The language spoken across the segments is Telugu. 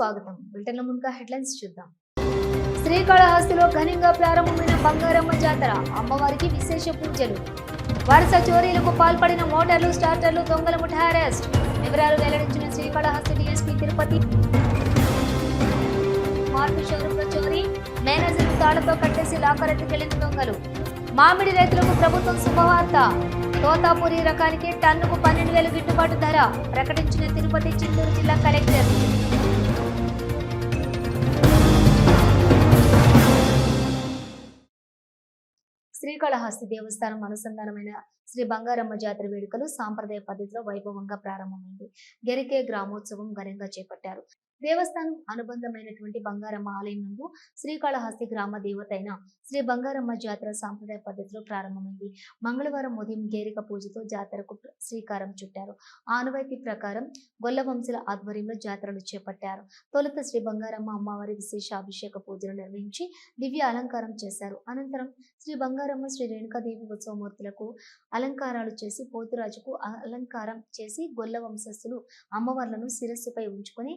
స్వాగతం. బులెటిన్ల ముందుగా హెడ్లైన్స్ చూద్దాం. శ్రీకాళహస్తిలో ఘనంగా ప్రారంభమైన బంగారమ్మ జాతర అమ్మవారికి విశేష పూజలు. వరుస చోరీలకు పాల్పడిన మోటార్లు స్టార్టర్లు దొంగల ముఠ అరెస్ట్. వివరాలు వెల్లడించిన శ్రీకాళహస్తి డిఎస్పీ తిరుపతి. మార్పు షోరూంలో చోరీ మేనేజర్ తాళ్ళతో కట్టేసి లాకరెత్తుకెళ్ళిన దొంగలు. మామిడి రైతులకు ప్రభుత్వం శుభవార్త. తోతాపూరి రకానికి టన్నుకు పన్నెండు వేలు గిట్టుబాటు ధర ప్రకటించిన తిరుపతి చిత్తూరు జిల్లా కలెక్టర్. శ్రీకాళహస్తి దేవస్థానం అనుసంధానమైన శ్రీ బంగారమ్మ జాతర వేడుకలు సాంప్రదాయ పద్ధతిలో వైభవంగా ప్రారంభమైంది. గెరికే గ్రామోత్సవం ఘనంగా చేపట్టారు. దేవస్థానం అనుబంధమైనటువంటి బంగారమ్మ ఆలయం నందు శ్రీకాళహస్తి గ్రామ దేవత అయిన శ్రీ బంగారమ్మ జాతర సాంప్రదాయ పద్ధతిలో ప్రారంభమైంది. మంగళవారం ఉదయం గేరిక పూజతో జాతరకు శ్రీకారం చుట్టారు. ఆనవాయితీ ప్రకారం గొల్ల వంశుల ఆధ్వర్యంలో జాతరలు చేపట్టారు. తొలుత శ్రీ బంగారమ్మ అమ్మవారి విశేష అభిషేక పూజలు నిర్వహించి దివ్య అలంకారం చేశారు. అనంతరం శ్రీ బంగారమ్మ శ్రీ రేణుకాదేవి ఉత్సవమూర్తులకు అలంకారాలు చేసి పోతురాజుకు అలంకారం చేసి గొల్ల వంశస్థులు అమ్మవార్లను శిరస్సుపై ఉంచుకొని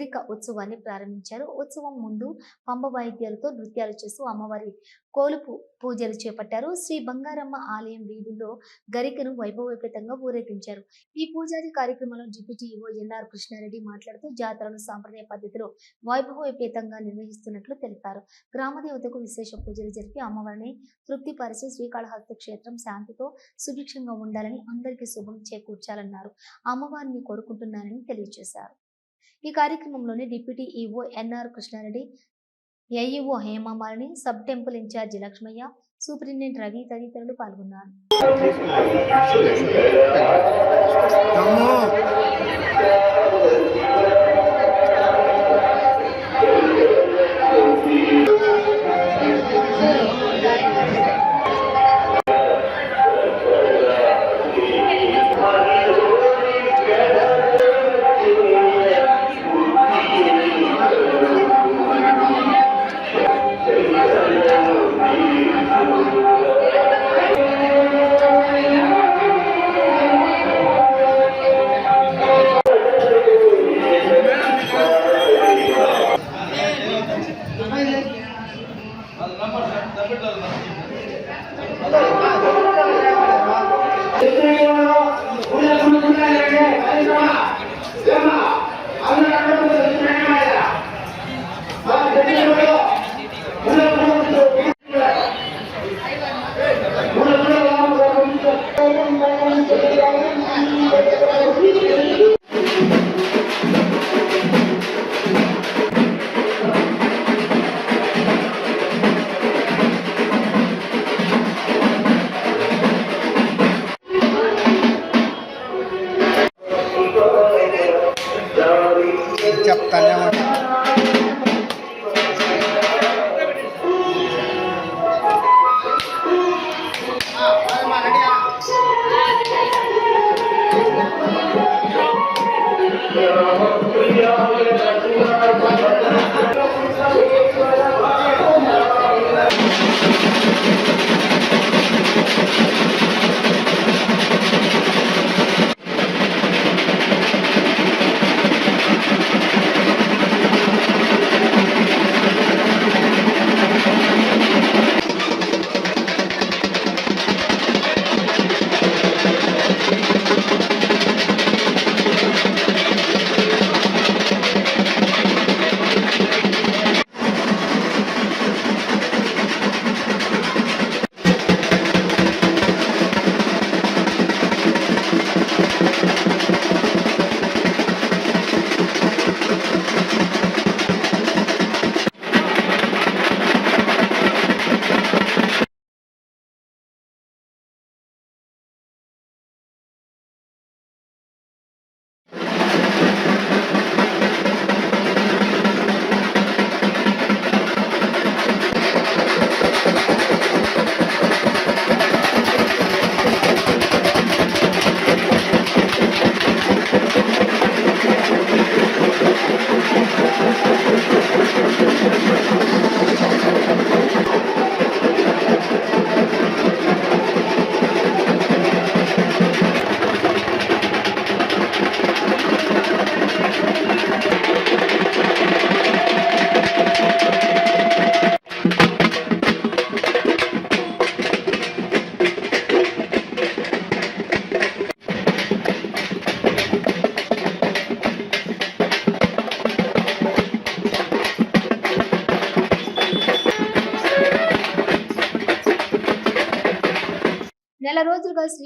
గిరిక ఉత్సవాన్ని ప్రారంభించారు. ఉత్సవం ముందు పంబ వాయిద్యాలతో నృత్యాలు చేస్తూ అమ్మవారి కోలుపు పూజలు చేపట్టారు. శ్రీ బంగారమ్మ ఆలయం వీధుల్లో గరికను వైభవోపేతంగా ఊరేగించారు. ఈ పూజాది కార్యక్రమంలో డిప్యూటీ ఈవో ఎన్ఆర్ కృష్ణారెడ్డి మాట్లాడుతూ జాతరను సాంప్రదాయ పద్ధతిలో వైభవోపేతంగా నిర్వహిస్తున్నట్లు తెలిపారు. గ్రామదేవతకు విశేష పూజలు జరిపి అమ్మవారిని తృప్తిపరిచి శ్రీకాళహస్తి క్షేత్రం శాంతితో సుభిక్షంగా ఉండాలని అందరికీ శుభం చేకూర్చాలన్నారు. అమ్మవారిని కోరుకుంటున్నానని తెలియజేశారు. ఈ కార్యక్రమంలోని deputy EO NR Krishnareddy AEO Hemamalini sub temple incharge Lakshmaiah superintendent Ravi తదితరులు పాల్గొన్నారు. చెప్తానే ரெடியா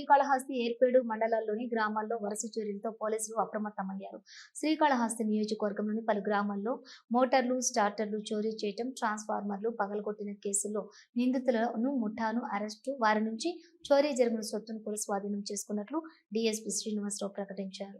శ్రీకాళహస్తి ఏర్పేడు మండలాల్లోని గ్రామాల్లో వరుస చర్యలతో పోలీసులు అప్రమత్తమయ్యారు. శ్రీకాళహస్తి నియోజకవర్గంలోని పలు గ్రామాల్లో మోటార్లు స్టార్టర్లు చోరీ చేయటం ట్రాన్స్ఫార్మర్లు పగలగొట్టిన కేసుల్లో నిందితులను ముఠాను అరెస్టు వారి నుంచి చోరీ జరిగిన సొత్తును పోలీసు స్వాధీనం చేసుకున్నట్లు డిఎస్పీ శ్రీనివాసరావు ప్రకటించారు.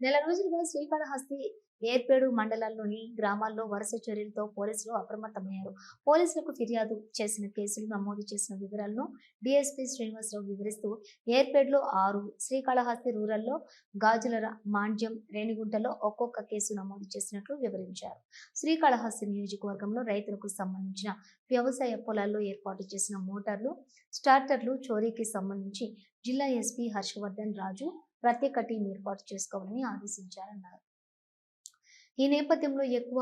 నెల రోజులుగా శ్రీకాళహస్తి ఏర్పేడు మండలాల్లోని గ్రామాల్లో వరుస చర్యలతో పోలీసులు అప్రమత్తమయ్యారు. పోలీసులకు ఫిర్యాదు చేసిన కేసులు నమోదు చేసిన వివరాలను డిఎస్పీ శ్రీనివాసరావు వివరిస్తూ ఏర్పేడులో ఆరు శ్రీకాళహస్తి రూరల్లో గాజుల మాండ్యం రేణిగుంటలో ఒక్కొక్క కేసు నమోదు చేసినట్లు వివరించారు. శ్రీకాళహస్తి నియోజకవర్గంలో రైతులకు సంబంధించిన వ్యవసాయ పొలాల్లో ఏర్పాటు చేసిన మోటార్లు స్టార్టర్లు చోరీకి సంబంధించి జిల్లా ఎస్పీ హర్షవర్ధన్ రాజు ప్రత్యేక టీం ఏర్పాటు చేసుకోవాలని ఆదేశించారన్నారు. ఈ నేపథ్యంలో ఎక్కువ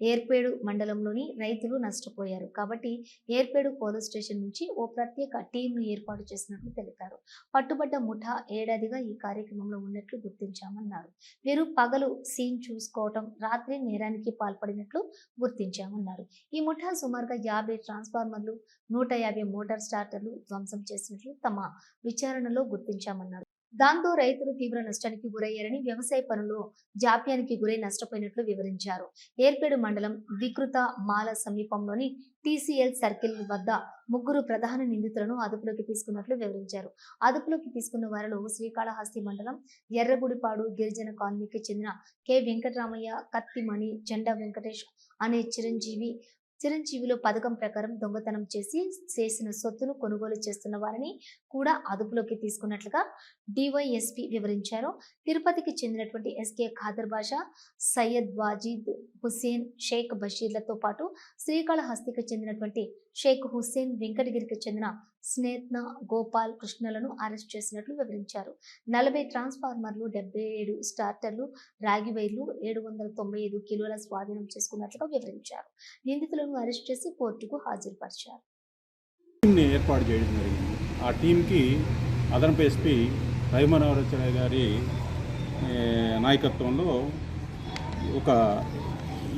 ఏర్పేడు మండలంలోని రైతులు నష్టపోయారు. కాబట్టి ఏర్పేడు పోలీస్ స్టేషన్ నుంచి ఓ ప్రత్యేక టీంను ఏర్పాటు చేసినట్లు తెలిపారు. పట్టుబడ్డ ముఠా ఏడాదిగా ఈ కార్యక్రమంలో ఉన్నట్లు గుర్తించామన్నారు. వీరు పగలు సీన్ చూసుకోవటం రాత్రి నేరానికి పాల్పడినట్లు గుర్తించామన్నారు. ఈ ముఠా సుమారుగా యాభై ట్రాన్స్ఫార్మర్లు నూట యాభై మోటార్ స్టార్టర్లు ధ్వంసం చేసినట్లు తమ విచారణలో గుర్తించామన్నారు. దాంతో రైతులు తీవ్ర నష్టానికి గురయ్యారని వ్యవసాయ పనులు జాప్యానికి గురై నష్టపోయినట్లు వివరించారు. ఏర్పేడు మండలం వికృత మాల సమీపంలోని టీసీఎల్ సర్కిల్ వద్ద ముగ్గురు ప్రధాన నిందితులను అదుపులోకి తీసుకున్నట్లు వివరించారు. అదుపులోకి తీసుకున్న వారిలో శ్రీకాళహస్తి మండలం ఎర్రగుడిపాడు గిరిజన కాలనీకి చెందిన కె. వెంకటరామయ్య కత్తిమణి జెండా వెంకటేష్ అనే చిరంజీవి చిరంజీవిలో పథకం ప్రకారం దొంగతనం చేసి చేసిన సొత్తును కొనుగోలు చేస్తున్న వారిని కూడా అదుపులోకి తీసుకున్నట్లుగా డివైఎస్పి వివరించారు. తిరుపతికి చెందినటువంటి ఎస్కే ఖాదర్ బాషా సయ్యద్ వాజీద్ హుస్సేన్ షేక్ బషీర్లతో పాటు శ్రీకాళహస్తికి చెందినటువంటి షేక్ హుస్సేన్ వెంకటగిరికి చెందిన స్నేత్న గోపాల్ కృష్ణలను అరెస్ట్ చేసినట్లు వివరించారు. నలభై ట్రాన్స్ఫార్మర్లు డెబ్బై ఏడు స్టార్టర్లు రాగి వైర్లు ఏడు వందల తొంభై ఐదు కిలోల స్వాధీనం చేసుకున్నట్లుగా వివరించారు. నిందితులను అరెస్ట్ చేసి కోర్టుకు హాజరుపరిచారు. ఏర్పాటు చేయడం జరిగింది. ఆ టీంకి అదనపు ఎస్పీ రవిమనోహరచన గారి నాయకత్వంలో ఒక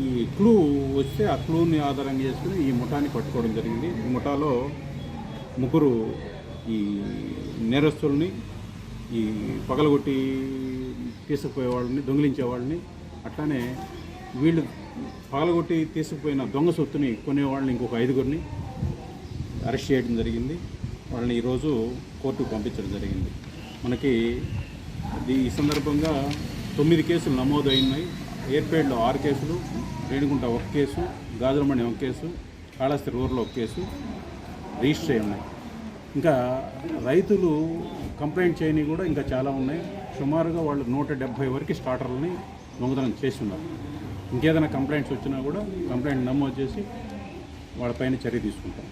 ఈ క్లూ వస్తే ఆ క్లూని ఆధారంగా చేసుకుని ఈ ముఠాన్ని పట్టుకోవడం జరిగింది. ఈ ముఠాలో ముగ్గురు ఈ నేరస్తుల్ని ఈ పగలగొట్టి తీసుకుపోయే వాళ్ళని దొంగిలించే వాళ్ళని అట్లానే వీళ్ళు పగలగొట్టి తీసుకుపోయిన దొంగ సొత్తుని కొనేవాళ్ళని ఇంకొక ఐదుగురిని అరెస్ట్ చేయడం జరిగింది. వాళ్ళని ఈరోజు కోర్టుకు పంపించడం జరిగింది. మనకి ఈ సందర్భంగా తొమ్మిది కేసులు నమోదు అయినాయి ఏర్పేడ్లో ఆరు కేసులు రేణిగుంట ఒక కేసు గాజులమణి ఒక కేసు కాళహస్తి రూర్లో ఒక కేసు రిజిస్టర్ అయి ఉన్నాయి. ఇంకా రైతులు కంప్లైంట్ చేయని కూడా ఇంకా చాలా ఉన్నాయి. సుమారుగా వాళ్ళు నూట డెబ్భై వరకు స్టార్టర్లని దొంగతనం చేసి ఇంకేదైనా కంప్లైంట్స్ వచ్చినా కూడా కంప్లైంట్ నమోదు చేసి వాళ్ళపైన చర్య తీసుకుంటాం.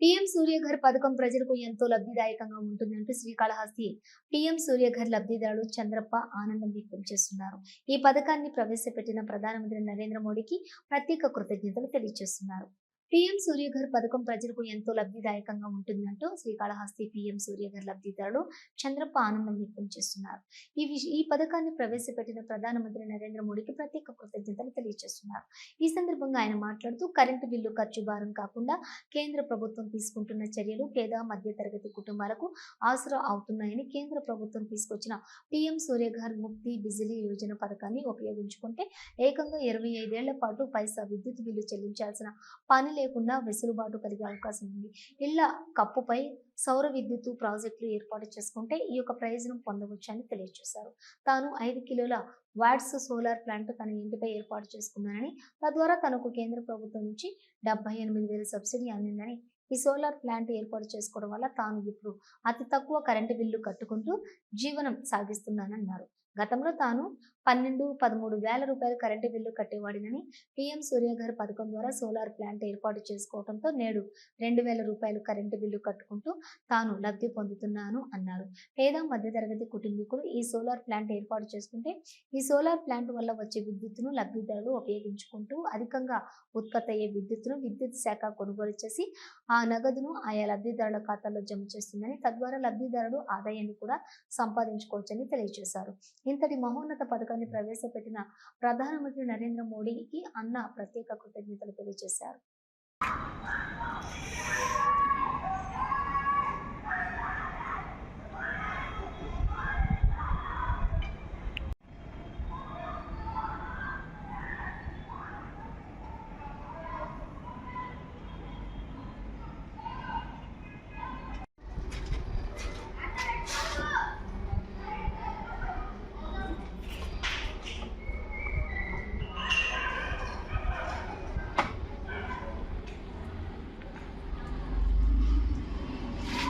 పీఎం సూర్యఘర్ పథకం ప్రజలకు ఎంతో లబ్ధిదాయకంగా ఉంటుందంటూ శ్రీకాళహస్తి పీఎం సూర్యఘర్ లబ్ధిదారులు చంద్రప్ప ఆనందం వ్యక్తం చేస్తున్నారు. ఈ పథకాన్ని ప్రవేశపెట్టిన ప్రధానమంత్రి నరేంద్ర మోడీకి ప్రత్యేక కృతజ్ఞతలు తెలియజేస్తున్నారు. పీఎం సూర్యఘర్ పథకం ప్రజలకు ఎంతో లబ్ధిదాయకంగా ఉంటుందంటూ శ్రీకాళహస్తి పీఎం సూర్యఘర్ లబ్ధిదారులు చంద్రప్ప ఆనందం వ్యక్తం చేస్తున్నారు. ఈ విష- ఈ పథకాన్ని ప్రవేశపెట్టిన ప్రధానమంత్రి నరేంద్ర మోడీకి ప్రత్యేక కృతజ్ఞతలు తెలియజేస్తున్నారు. ఈ సందర్భంగా ఆయన మాట్లాడుతూ కరెంటు బిల్లు ఖర్చు భారం కాకుండా కేంద్ర ప్రభుత్వం తీసుకుంటున్న చర్యలు పేద మధ్యతరగతి కుటుంబాలకు ఆసరా అవుతున్నాయని కేంద్ర ప్రభుత్వం తీసుకొచ్చిన పీఎం సూర్యఘర్ ముక్తి బిజిలీ యోజన పథకాన్ని ఉపయోగించుకుంటే ఏకంగా ఇరవై ఐదేళ్ళ పాటు పైసా విద్యుత్ బిల్లు చెల్లించాల్సిన పని లేకుండా వెసులుబాటు కలిగే అవకాశం ఉంది. ఇళ్ళ కప్పుపై సౌర విద్యుత్తు ప్రాజెక్టులు ఏర్పాటు చేసుకుంటే ఈ యొక్క ప్రయోజనం పొందవచ్చని తెలియజేశారు. తాను ఐదు కిలోల వాట్స్ సోలార్ ప్లాంట్ తన ఇంటిపై ఏర్పాటు చేసుకున్నానని తద్వారా తనకు కేంద్ర ప్రభుత్వం నుంచి డెబ్బై ఎనిమిది వేల సబ్సిడీ అందిందని ఈ సోలార్ ప్లాంట్ ఏర్పాటు చేసుకోవడం వల్ల తాను ఇప్పుడు అతి తక్కువ కరెంటు బిల్లు కట్టుకుంటూ జీవనం సాగిస్తున్నానన్నారు. గతంలో తాను పన్నెండు పదమూడు వేల రూపాయలు కరెంటు బిల్లు కట్టేవాడినని పీఎం సూర్యఘర్ పథకం ద్వారా సోలార్ ప్లాంట్ ఏర్పాటు చేసుకోవడంతో నేడు రెండు వేల రూపాయలు కరెంటు బిల్లు కట్టుకుంటూ తాను లబ్ధి పొందుతున్నాను అన్నారు. పేద మధ్యతరగతి కుటుంబీకులు ఈ సోలార్ ప్లాంట్ ఏర్పాటు చేసుకుంటే ఈ సోలార్ ప్లాంట్ వల్ల వచ్చే విద్యుత్తును లబ్ధిదారులు ఉపయోగించుకుంటూ అధికంగా ఉత్పత్తి అయ్యే విద్యుత్తును విద్యుత్ శాఖ కొనుగోలు చేసి ఆ నగదును ఆయా లబ్ధిదారుల ఖాతాలో జమ చేస్తుందని తద్వారా లబ్ధిదారుడు ఆదాయాన్ని కూడా సంపాదించుకోవచ్చని తెలియజేశారు. ఇంతటి మహోన్నత పథకం పథకాన్ని ప్రవేశపెట్టిన ప్రధానమంత్రి నరేంద్ర మోడీకి అన్న ప్రత్యేక కృతజ్ఞతలు తెలియజేశారు.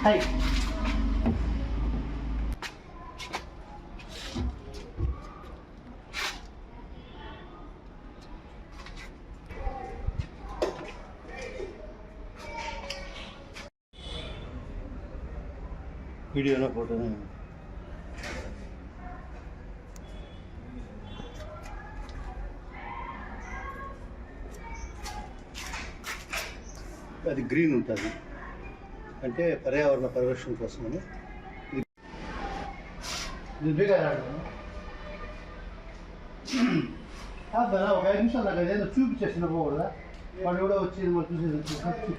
హాయ్ వీడియోలో ఫోటో అది గ్రీన్ ఉంటుంది అంటే పర్యావరణ పరిరక్షణ కోసమని. ఒక ఐదు నిమిషాలు నాకు అదేదో చూపించేసిన పోకూడదా? వాడు కూడా వచ్చి మనం చూసేది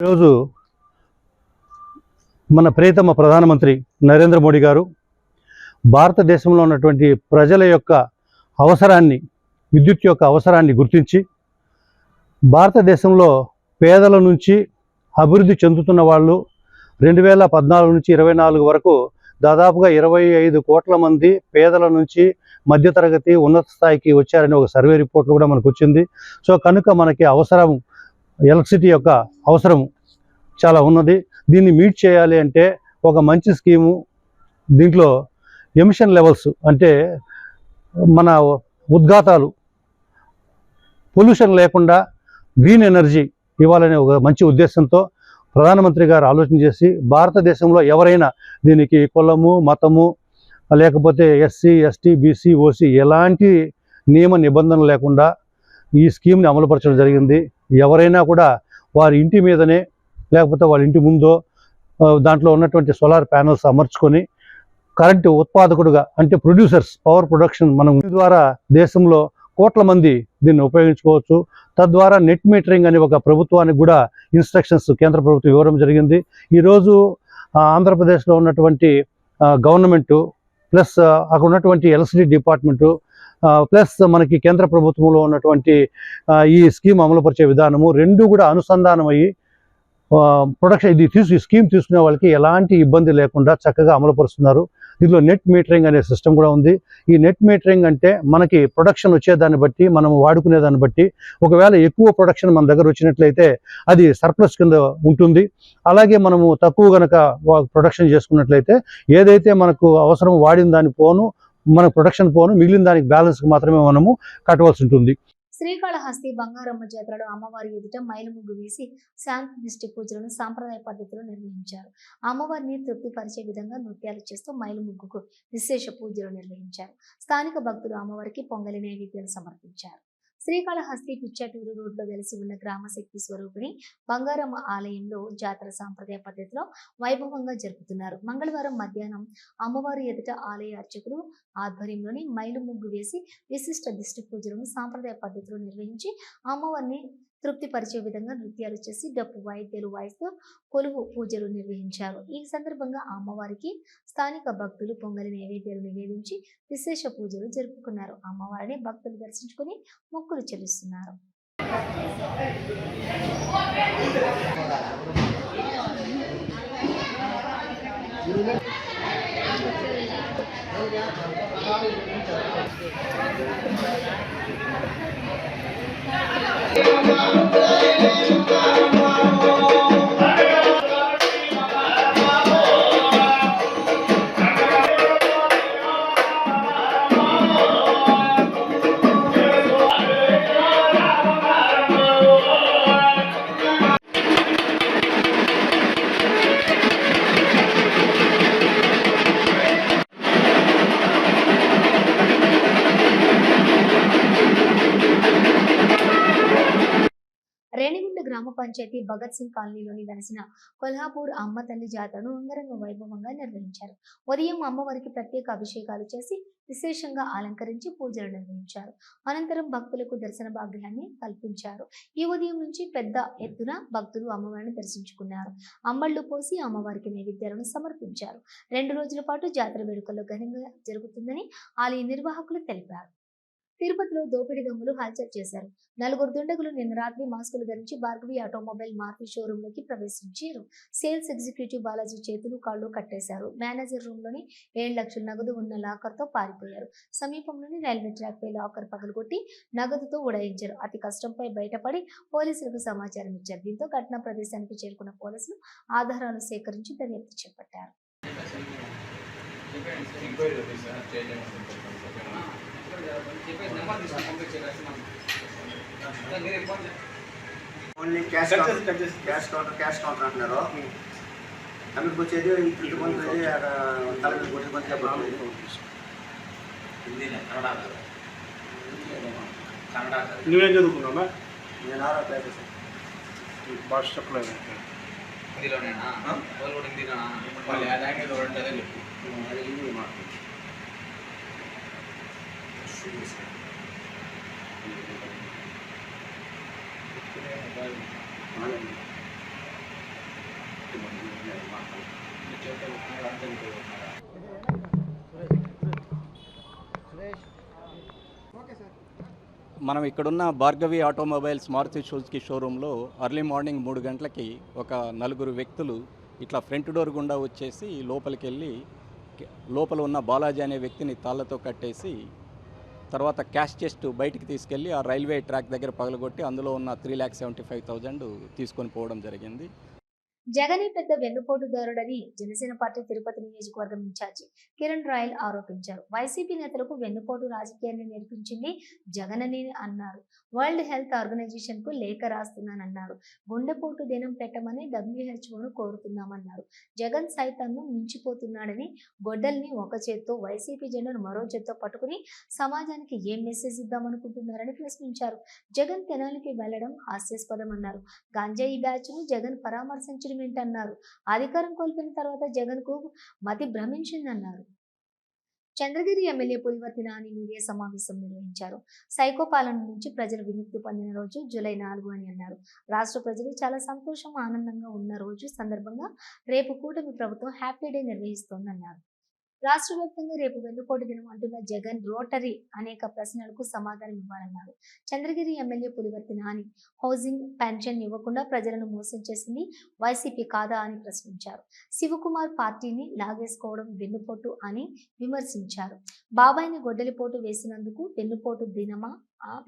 ఈరోజు మన ప్రియతమ ప్రధానమంత్రి నరేంద్ర మోడీ గారు భారతదేశంలో ఉన్నటువంటి ప్రజల యొక్క అవసరాన్ని విద్యుత్ యొక్క అవసరాన్ని గుర్తించి భారతదేశంలో పేదల నుంచి అభివృద్ధి చెందుతున్న వాళ్ళు రెండు వేల పద్నాలుగు నుంచి ఇరవై నాలుగు వరకు దాదాపుగా ఇరవై ఐదు కోట్ల మంది పేదల నుంచి మధ్యతరగతి ఉన్నత స్థాయికి వచ్చారని ఒక సర్వే రిపోర్ట్ కూడా మనకు వచ్చింది. సో కనుక మనకి అవసరం ఎలక్ట్రిసిటీ యొక్క అవసరం చాలా ఉన్నది. దీన్ని మీట్ చేయాలి అంటే ఒక మంచి స్కీము దీంట్లో ఎమిషన్ లెవెల్స్ అంటే మన ఉద్ఘాతాలు. పొల్యూషన్ లేకుండా గ్రీన్ ఎనర్జీ ఇవ్వాలనే ఒక మంచి ఉద్దేశంతో ప్రధానమంత్రి గారు ఆలోచన చేసి భారతదేశంలో ఎవరైనా దీనికి కులము మతము లేకపోతే ఎస్సీ ఎస్టీ బీసీ ఓసీ ఎలాంటి నియమ నిబంధనలు లేకుండా ఈ స్కీమ్ని అమలుపరచడం జరిగింది. ఎవరైనా కూడా వారి ఇంటి మీదనే లేకపోతే వాళ్ళ ఇంటి ముందో దాంట్లో ఉన్నటువంటి సోలార్ ప్యానల్స్ అమర్చుకొని కరెంటు ఉత్పాదకుడుగా అంటే ప్రొడ్యూసర్స్ పవర్ ప్రొడక్షన్ మనం ద్వారా దేశంలో కోట్ల మంది దీన్ని ఉపయోగించుకోవచ్చు. తద్వారా నెట్ మీటరింగ్ అనే ఒక ప్రభుత్వానికి కూడా ఇన్స్ట్రక్షన్స్ కేంద్ర ప్రభుత్వం ఇవ్వడం జరిగింది. ఈరోజు ఆంధ్రప్రదేశ్లో ఉన్నటువంటి గవర్నమెంటు ప్లస్ అక్కడ ఉన్నటువంటి ఎల్సిడి డిపార్ట్మెంటు ప్లస్ మనకి కేంద్ర ప్రభుత్వంలో ఉన్నటువంటి ఈ స్కీమ్ అమలుపరిచే విధానము రెండు కూడా అనుసంధానం అయ్యి ప్రొడక్షన్ ఇది తీసు ఈ స్కీమ్ తీసుకునే వాళ్ళకి ఎలాంటి ఇబ్బంది లేకుండా చక్కగా అమలుపరుస్తున్నారు. దీనిలో నెట్ మీటరింగ్ అనే సిస్టమ్ కూడా ఉంది. ఈ నెట్ మీటరింగ్ అంటే మనకి ప్రొడక్షన్ వచ్చేదాన్ని బట్టి మనం వాడుకునే దాన్ని బట్టి ఒకవేళ ఎక్కువ ప్రొడక్షన్ మన దగ్గర వచ్చినట్లయితే అది సర్ప్లస్ కింద ఉంటుంది. అలాగే మనము తక్కువ గనక ప్రొడక్షన్ చేసుకున్నట్లయితే ఏదైతే మనకు అవసరం వాడిన దాని పోను మన ప్రొడక్షన్ పోను మిగిలిన దానికి బ్యాలెన్స్కి మాత్రమే మనము కట్టవలసి ఉంటుంది. శ్రీకాళహస్తి బంగారమ్మ జాతరలో అమ్మవారి ఎదుట మైలుముగ్గు వేసి శాంతి దిష్టి పూజలను సాంప్రదాయ పద్ధతిలో నిర్వహించారు. అమ్మవారిని తృప్తిపరిచే విధంగా నృత్యాలు చేస్తూ మైలుముగ్గుకు విశేష పూజలు నిర్వహించారు. స్థానిక భక్తులు అమ్మవారికి పొంగలి నైవేద్యాలు సమర్పించారు. శ్రీకాళహస్తి పిచ్చటూరు రోడ్లో వెలిసి ఉన్న గ్రామశక్తి స్వరూపిణి బంగారమ్మ ఆలయంలో జాతర సాంప్రదాయ పద్ధతిలో వైభవంగా జరుపుతున్నారు. మంగళవారం మధ్యాహ్నం అమ్మవారి ఎదుట ఆలయ అర్చకులు ఆధ్వర్యంలోని మైలు ముగ్గు వేసి విశిష్ట దిష్టి పూజలను సాంప్రదాయ పద్ధతిలో నిర్వహించి అమ్మవారిని తృప్తిపరిచే విధంగా నృత్యాలు చేసి డప్పు వాయిద్యాలు వాయిస్తూ కొలువు పూజలు నిర్వహించారు. ఈ సందర్భంగా అమ్మవారికి స్థానిక భక్తులు పొంగలి నైవేద్యాలు నివేదించి విశేష పూజలు జరుపుకున్నారు. అమ్మవారిని భక్తులు దర్శించుకుని మొక్కులు చెల్లిస్తున్నారు. రేణిగుంట గ్రామ పంచాయతీ భగత్ సింగ్ కాలనీలోని వెలసిన కొల్హాపూర్ అమ్మ తల్లి జాతరను అంగరంగ వైభవంగా నిర్వహించారు. ఉదయం అమ్మవారికి ప్రత్యేక అభిషేకాలు చేసి విశేషంగా అలంకరించి పూజలు నిర్వహించారు. అనంతరం భక్తులకు దర్శన భాగ్యాన్ని కల్పించారు. ఈ ఉదయం నుంచి పెద్ద ఎత్తున భక్తులు అమ్మవారిని దర్శించుకున్నారు. అమ్మళ్ళు పోసి అమ్మవారికి నైవేద్యాలను సమర్పించారు. రెండు రోజుల పాటు జాతర వేడుకల్లో ఘనంగా జరుగుతుందని ఆలయ నిర్వాహకులు తెలిపారు. తిరుపతిలో దోపిడీ దొంగలు హల్చల్ చేశారు. నలుగురు దుండగులు నిన్న రాత్రి మాస్కులు ధరించి భార్గవి ఆటోమొబైల్ మారుతి షోరూమ్లోకి ప్రవేశించారు. సేల్స్ ఎగ్జిక్యూటివ్ బాలాజీ చేతులు కాళ్ళు కట్టేశారు. మేనేజర్ రూమ్లోని ఏడు లక్షల నగదు ఉన్న లాకర్తో పారిపోయారు. సమీపంలోని రైల్వే ట్రాక్ పై లాకర్ పగలగొట్టి నగదుతో ఉడాయించారు. అతి కష్టంపై బయటపడి పోలీసులకు సమాచారం ఇచ్చారు. దీంతో ఘటనా ప్రదేశానికి చేరుకున్న పోలీసులు ఆధారాలు సేకరించి దర్యాప్తు చేపట్టారు. Only cash cash counter cash counter అంటున్నారు. అక్కడికి వచ్చేది అక్కడ తల మీద కొట్టి కొంచెం చెప్పాలి నువ్వేం చదువుకున్నావా నేను ఆరో క్లాస్. భాష చెప్పలేదు. హిందీలోనేనా? వాళ్ళు కూడా హిందీలోనా లాంగ్వేజ్ చెప్పు. అది హిందీ మాట మనం ఇక్కడున్న భార్గవి ఆటోమొబైల్స్ మారుతి షూస్కి షోరూంలో అర్లీ మార్నింగ్ మూడు గంటలకి ఒక నలుగురు వ్యక్తులు ఇట్లా ఫ్రంట్ డోర్ గుండా వచ్చేసి లోపలికి వెళ్ళి లోపల ఉన్న బాలాజీ అనే వ్యక్తిని తాళ్ళతో కట్టేసి తర్వాత క్యాష్ చెస్ట్ బయటికి తీసుకెళ్ళి ఆ రైల్వే ట్రాక్ దగ్గర పగలగొట్టి అందులో ఉన్న three lakh seventy five thousand తీసుకొని పోవడం జరిగింది. జగనే పెద్ద వెన్నుపోటుదారుడని జనసేన పార్టీ తిరుపతి నియోజకవర్గం ఇన్ఛార్జి కిరణ్ రాయల్ ఆరోపించారు. వైసీపీ నేతలకు వెన్నుపోటు రాజకీయాన్ని నేర్పించింది జగనని అన్నారు. వరల్డ్ హెల్త్ ఆర్గనైజేషన్కు లేఖ రాస్తున్నానన్నారు. గుండెపోటు దినం పెట్టమని డబ్ల్యూహెచ్ఓను కోరుతున్నామన్నారు. జగన్ సైతాన్ని మించిపోతున్నాడని గొడ్డల్ని ఒక చేత్తో వైసీపీ జెండను మరో చేత్తో పట్టుకుని సమాజానికి ఏం మెసేజ్ ఇద్దామనుకుంటున్నారని ప్రశ్నించారు. జగన్ తెనాలికి వెళ్ళడం హాస్యాస్పదం అన్నారు గంజాయి బ్యాచ్ను జగన్ పరామర్శించడం ఏంటన్నారు అధికారం కోల్పోయిన తర్వాత జగన్కు మతి భ్రమించిందన్నారు. చంద్రగిరి ఎమ్మెల్యే పులివర్తి నాని మీడియా సమావేశం నిర్వహించారు. సైకో పాలన నుంచి ప్రజలు విముక్తి పొందిన రోజు జూలై నాలుగు అని అన్నారు. రాష్ట్ర ప్రజలు చాలా సంతోషం ఆనందంగా ఉన్న రోజు సందర్భంగా రేపు కూటమి ప్రభుత్వం హ్యాపీ డే నిర్వహిస్తోందన్నారు. రాష్ట్ర వ్యాప్తంగా రేపు వెన్నుపోటు దినం అంటున్న జగన్ రోటరీ అనేక ప్రశ్నలకు సమాధానం ఇవ్వాలన్నారు. Chandragiri MLA Pulivarthi Nani housing pension ఇవ్వకుండా ప్రజలను మోసం చేసింది వైసీపీ కాదా అని ప్రశ్నించారు. శివకుమార్ పార్టీని లాగేసుకోవడం వెన్నుపోటు అని విమర్శించారు. బాబాయిని గొడ్డలిపోటు వేసినందుకు వెన్నుపోటు దినమా?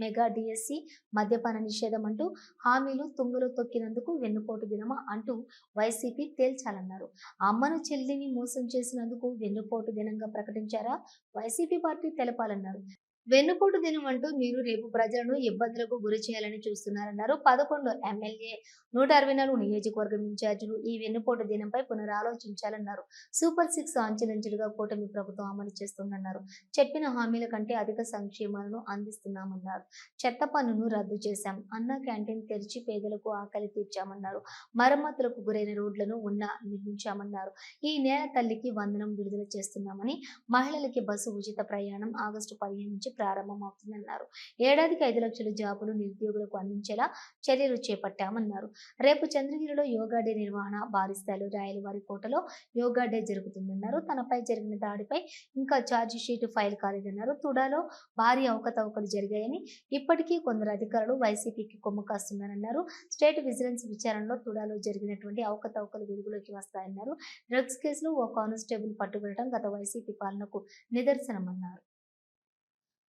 మెగా డిఎస్సి మద్యపాన నిషేధం అంటూ హామీలు తుంగలు తొక్కినందుకు వెన్నుపోటు దినమా అంటూ వైసీపీ తేల్చాలన్నారు. అమ్మను చెల్లిని మోసం చేసినందుకు వెన్నుపోటు దినంగా ప్రకటించారా? YCP party తెలపాలన్నారు. వెన్నుపోటు దినం అంటూ మీరు రేపు ప్రజలను ఇబ్బందులకు గురి చేయాలని చూస్తున్నారన్నారు. పదకొండు ఎమ్మెల్యే నూట అరవై నాలుగు నియోజకవర్గం ఇన్ఛార్జీలు ఈ వెన్నుపోటు దినంపై పునరాలోచించాలన్నారు. సూపర్ సిక్స్ అంచెలంచెలుగా కూటమి ప్రభుత్వం అమలు చేస్తుందన్నారు. చెప్పిన హామీల కంటే అధిక సంక్షేమాలను అందిస్తున్నామన్నారు. చెత్త పన్నును రద్దు చేశాం. అన్న క్యాంటీన్ తెరిచి పేదలకు ఆకలి తీర్చామన్నారు. మరమ్మతులకు గురైన రోడ్లను ఉన్న నిర్మించామన్నారు. ఈ నేల తల్లికి వందనం విడుదల చేస్తున్నామని మహిళలకి బస్సు ఉచిత ప్రయాణం ఆగస్టు పదిహేను నుంచి ప్రారంభమవుతుందన్నారు. ఏడాదికి ఐదు లక్షల జాబులు నిరుద్యోగులకు అందించేలా చర్యలు చేపట్టామన్నారు. రేపు చంద్రగిరిలో యోగా డే నిర్వహణ భారీ స్థాయిలో రాయలవారి కోటలో యోగా డే జరుగుతుందన్నారు. తనపై జరిగిన దాడిపై ఇంకా ఛార్జ్ షీట్ ఫైల్ కాలేదన్నారు. తుడాలో భారీ అవకతవకలు జరిగాయని ఇప్పటికీ కొందరు అధికారులు వైసీపీకి కొమ్ము కాస్తున్నారన్నారు. స్టేట్ విజిలెన్స్ విచారణలో తుడాలో జరిగినటువంటి అవకతవకలు వెలుగులోకి వస్తాయన్నారు. డ్రగ్స్ కేసులో ఓ కానిస్టేబుల్ పట్టుబడటం గత వైసీపీ పాలనకు నిదర్శనమన్నారు.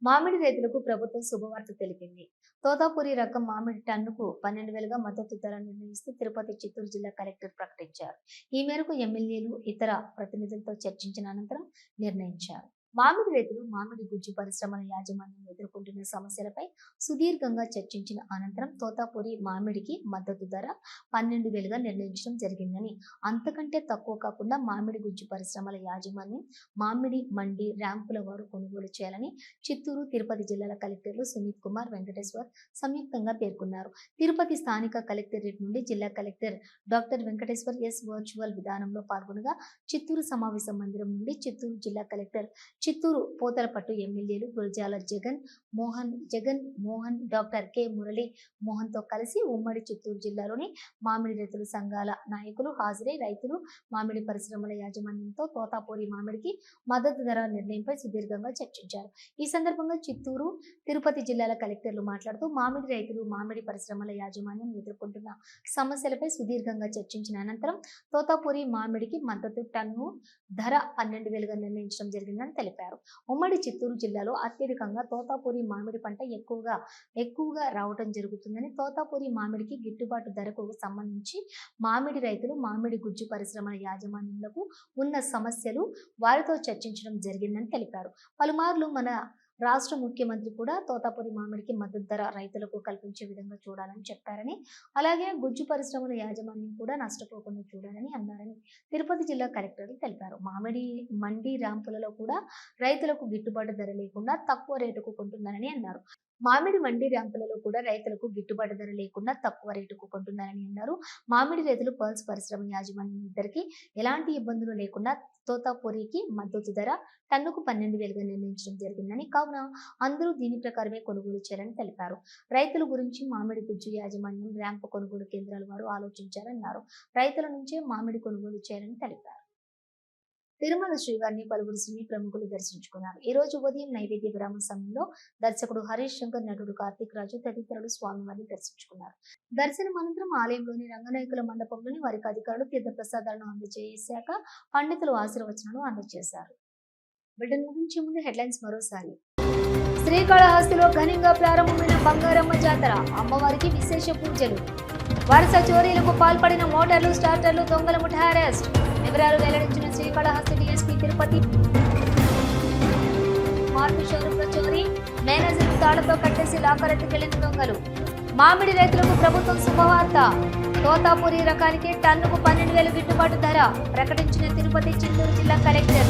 మామిడి రైతులకు ప్రభుత్వం శుభవార్త తెలిపింది. తోతాపురి రకం మామిడి టన్నుకు పన్నెండు వేలుగా మద్దతు ధర నిర్ణయిస్తూ తిరుపతి చిత్తూరు జిల్లా కలెక్టర్ ప్రకటించారు. ఈ మేరకు ఎమ్మెల్యేలు ఇతర ప్రతినిధులతో చర్చించిన అనంతరం నిర్ణయించారు. మామిడి రైతులు మామిడి గుజ్జు పరిశ్రమల యాజమాన్యం ఎదుర్కొంటున్న సమస్యలపై సుదీర్ఘంగా చర్చించిన అనంతరం తోతాపూరి మామిడికి మద్దతు ధర పన్నెండు వేలుగా నిర్ణయించడం జరిగిందని. అంతకంటే తక్కువ కాకుండా మామిడి గుజ్జు పరిశ్రమల యాజమాన్యం మామిడి మండి ర్యాంపుల వారు కొనుగోలు చేయాలని చిత్తూరు తిరుపతి జిల్లాల కలెక్టర్లు సునీత్ కుమార్ వెంకటేశ్వర్ సంయుక్తంగా పేర్కొన్నారు. తిరుపతి స్థానిక కలెక్టరేట్ నుండి జిల్లా collector doctor Venkateshwar S virtual విధానంలో పాల్గొనగా చిత్తూరు సమావేశ మందిరం నుండి చిత్తూరు జిల్లా కలెక్టర్ చిత్తూరు పోతలపట్టు ఎమ్మెల్యేలు గురజాల జగన్ మోహన్ జగన్ మోహన్ డాక్టర్ కె మురళి మోహన్తో కలిసి ఉమ్మడి చిత్తూరు జిల్లాలోని మామిడి రైతుల సంఘాల నాయకులు హాజరై రైతులు మామిడి పరిశ్రమల యాజమాన్యంతో తోతాపూరి మామిడికి మద్దతు ధర నిర్ణయంపై సుదీర్ఘంగా చర్చించారు. ఈ సందర్భంగా చిత్తూరు తిరుపతి జిల్లాల కలెక్టర్లు మాట్లాడుతూ మామిడి రైతులు మామిడి పరిశ్రమల యాజమాన్యం ఎదుర్కొంటున్న సమస్యలపై సుదీర్ఘంగా చర్చించిన అనంతరం తోతాపూరి మామిడికి మద్దతు టన్ను ధర పన్నెండు వేలుగా నిర్ణయించడం జరిగిందని తెలిపారు. ఉమ్మడి చిత్తూరు జిల్లాలో అత్యధికంగా తోతాపూరి మామిడి పంట ఎక్కువగా ఎక్కువగా రావడం జరుగుతుందని తోతాపూరి మామిడికి గిట్టుబాటు ధరకు సంబంధించి మామిడి రైతులు మామిడి గుజ్జు పరిశ్రమల యాజమాన్యులకు ఉన్న సమస్యలు వారితో చర్చించడం జరిగిందని తెలిపారు. పలుమార్లు మన రాష్ట్ర ముఖ్యమంత్రి కూడా తోతాపూరి మామిడికి మద్దతు ధర రైతులకు కల్పించే విధంగా చూడాలని చెప్పారని అలాగే గుజ్జు పరిశ్రమల యాజమాన్యం కూడా నష్టపోకుండా చూడాలని అన్నారని తిరుపతి జిల్లా కలెక్టర్లు తెలిపారు. మామిడి మండి ర్యాంపులలో కూడా రైతులకు గిట్టుబాటు ధర లేకుండా తక్కువ రేటుకు కొంటున్నారని అన్నారు. మామిడి మండి ర్యాంపులలో కూడా రైతులకు గిట్టుబాటు ధర లేకుండా తక్కువ రేటుకు కొంటున్నారని అన్నారు. మామిడి రైతులు పల్స్ పరిశ్రమ యాజమాన్యం ఇద్దరికి ఎలాంటి ఇబ్బందులు లేకుండా తోతాపూరికి మద్దతు ధర టన్నుకు పన్నెండు వేలుగా నిర్ణయించడం జరిగిందని కావున అందరూ దీని ప్రకారమే కొనుగోలు చేయాలని తెలిపారు. రైతుల గురించి మామిడి గుజ్జు యాజమాన్యం ర్యాంపు కొనుగోలు కేంద్రాల వారు ఆలోచించారన్నారు. రైతుల నుంచే మామిడి కొనుగోలు చేయాలని తెలిపారు. తిరుమల శ్రీవారిని పలువురు సినీ ప్రముఖులు దర్శించుకున్నారు. ఈ రోజు ఉదయం నైవేద్య విరామ సమయంలో దర్శకుడు హరీష్ శంకర్ నటుడు కార్తీక్ రాజు తదితరులు స్వామివారిని దర్శించుకున్నారు. దర్శనం అనంతరం ఆలయంలోని రంగనాయకుల మండపంలోని వారికి అధికారులు తీర్థ ప్రసాదాలను అందజేశాక పండితులు ఆశీర్వచనాలు అందజేశారు. బిల్డన్ ముగించే ముందు హెడ్లైన్స్ మరోసారి. శ్రీకాళహస్తిలో ఘనంగా ప్రారంభమైన బంగారమ్మ జాతర. అమ్మవారికి విశేష పూజలు. వరుస చోరీలకు పాల్పడిన మోటార్లు స్టార్టర్లు దొంగల ముఠ అరెస్ట్. వివరాలు వెల్లడించిన శ్రీకాళహస్తి డిఎస్పీ తిరుపతి. మార్పు షోరూంలో చోరీ. మేనేజర్ తాళ్ళతో కట్టేసి లాకర్ ఎత్తుకెళ్ళిన దొంగలు. మామిడి రైతులకు ప్రభుత్వం శుభవార్త. తోతాపూరి రకానికి టన్నుకు పన్నెండు వేలు గిట్టుబాటు ధర. ప్రకటించిన తిరుపతి చిత్తూరు జిల్లా కలెక్టర్.